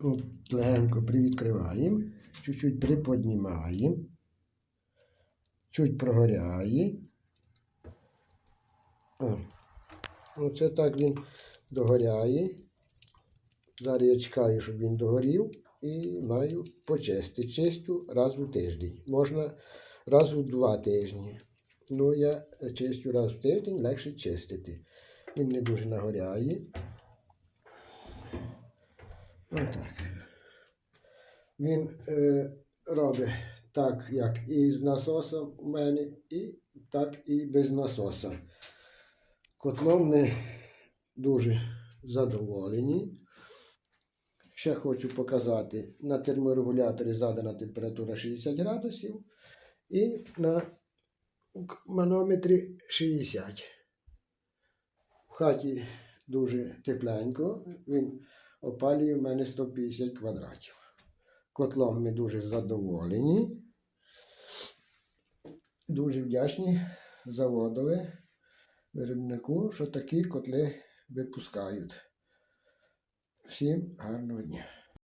От, легенько привідкриваємо, чуть-чуть приподнімаємо, чуть прогоряє. Оце так він догоряє. Зараз я чекаю, щоб він догорів, і маю почистити. Чистю раз у тиждень. Можна раз у два тижні. Ну, я чистю раз в тиждень, легше чистити. Він не дуже нагоряє. Отак. Він е, робить так, як і з насосом у мене, і так і без насоса. Котлом ми дуже задоволені. Ще хочу показати, на терморегуляторі задана температура 60 градусів і на манометрі 60. В хаті дуже тепленько, він опалює в мене 150 квадратів. Котлом ми дуже задоволені. Дуже вдячні заводові виробнику, що такі котли випускають. Всім гарного дня!